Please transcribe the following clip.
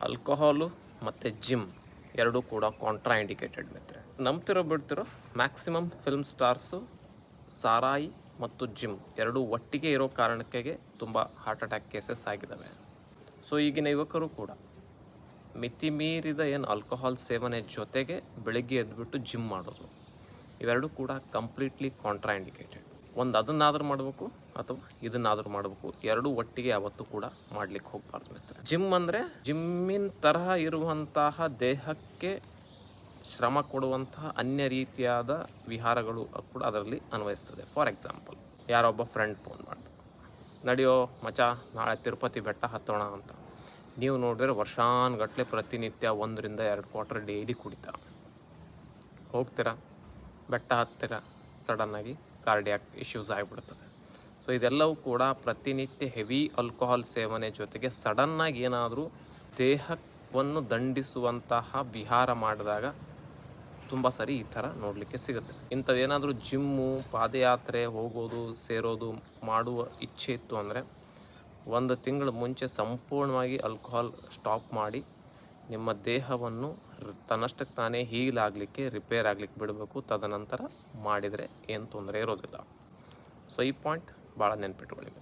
Alcohol ಮತ್ತು gym ಎರಡೂ ಕೂಡ ಕಾಂಟ್ರಾ ಇಂಡಿಕೇಟೆಡ್ ಮಿತ್ರೆ ನಂಬ್ತಿರೋ ಬಿಡ್ತಿರೋ ಮ್ಯಾಕ್ಸಿಮಮ್ ಫಿಲ್ಮ್ ಸ್ಟಾರ್ಸು ಸಾರಾಯಿ ಮತ್ತು ಜಿಮ್ ಎರಡೂ ಒಟ್ಟಿಗೆ ಇರೋ ಕಾರಣಕ್ಕೆ ತುಂಬ ಹಾರ್ಟ್ ಅಟ್ಯಾಕ್ ಕೇಸಸ್ ಆಗಿದ್ದಾವೆ ಸೊ ಈಗಿನ ಯುವಕರು ಕೂಡ ಮಿತಿ ಮೀರಿದ ಏನು ಆಲ್ಕೋಹಾಲ್ ಸೇವನೆ ಜೊತೆಗೆ ಬೆಳಗ್ಗೆ ಎದ್ದುಬಿಟ್ಟು ಜಿಮ್ ಮಾಡೋದು, ಇವೆರಡೂ ಕೂಡ ಕಂಪ್ಲೀಟ್ಲಿ ಕಾಂಟ್ರಾ ಇಂಡಿಕೇಟೆಡ್ ಒಂದು ಅದನ್ನಾದರೂ ಮಾಡಬೇಕು ಅಥವಾ ಇದನ್ನಾದರೂ ಮಾಡಬೇಕು. ಎರಡೂ ಒಟ್ಟಿಗೆ ಯಾವತ್ತೂ ಕೂಡ ಮಾಡ್ಲಿಕ್ಕೆ ಹೋಗಬಾರ್ದು ಮಿತ್ರ. ಜಿಮ್ ಅಂದರೆ ಜಿಮ್ಮಿನ ತರಹ ಇರುವಂತಹ ದೇಹಕ್ಕೆ ಶ್ರಮ ಕೊಡುವಂತಹ ಅನ್ಯ ರೀತಿಯಾದ ವಿಹಾರಗಳು ಕೂಡ ಅದರಲ್ಲಿ ಅನ್ವಯಿಸ್ತದೆ. ಫಾರ್ ಎಕ್ಸಾಂಪಲ್ ಯಾರೊಬ್ಬ ಫ್ರೆಂಡ್ ಫೋನ್ ಮಾಡ್ದ, ನಡೆಯೋ ಮಚ, ನಾಳೆ ತಿರುಪತಿ ಬೆಟ್ಟ ಹತ್ತೋಣ ಅಂತ. ನೀವು ನೋಡಿದ್ರೆ ವರ್ಷಾನುಗಟ್ಲೆ ಪ್ರತಿನಿತ್ಯ ಒಂದರಿಂದ ಎರಡು ಕ್ವಾರ್ಟರ್ ಡೈಲಿ ಕುಡಿತಾ. ಹೋಗ್ತೀರಾ? ಬೆಟ್ಟ ಹತ್ತಿರ? ಸಡನ್ನಾಗಿ ಕಾರ್ಡಿಯಾಕ್ ಇಶ್ಯೂಸ್ ಆಗಿಬಿಡ್ತದೆ ಸೊ ಇದೆಲ್ಲವೂ ಕೂಡ ಪ್ರತಿನಿತ್ಯ ಹೆವಿ ಆಲ್ಕೋಹಾಲ್ ಸೇವನೆ ಜೊತೆಗೆ ಸಡನ್ನಾಗಿ ಏನಾದರೂ ದೇಹವನ್ನು ದಂಡಿಸುವಂತಹ ವಿಹಾರ ಮಾಡಿದಾಗ ತುಂಬ ಸರಿ ಈ ಥರ ನೋಡಲಿಕ್ಕೆ ಸಿಗುತ್ತೆ. ಇಂಥದ್ದೇನಾದರೂ ಜಿಮ್ಮು, ಪಾದಯಾತ್ರೆ, ಹೋಗೋದು, ಸೇರೋದು ಮಾಡುವ ಇಚ್ಛೆ ಇತ್ತು ಅಂದರೆ ಒಂದು ತಿಂಗಳು ಮುಂಚೆ ಸಂಪೂರ್ಣವಾಗಿ ಆಲ್ಕೋಹಾಲ್ ಸ್ಟಾಪ್ ಮಾಡಿ ನಿಮ್ಮ ದೇಹವನ್ನು ತನ್ನಷ್ಟಕ್ಕೆ ತಾನೇ ಹೀಲ್ ಆಗಲಿಕ್ಕೆ ರಿಪೇರ್ ಆಗಲಿಕ್ಕೆ ಬಿಡಬೇಕು. ತದನಂತರ ಮಾಡಿದರೆ ಏನು ತೊಂದರೆ ಇರೋದಿಲ್ಲ. ಸೊ ಈ ಪಾಯಿಂಟ್ ಭಾಳ ನೆನ್ಪಿಟ್ಕೊಳ್ಳಿ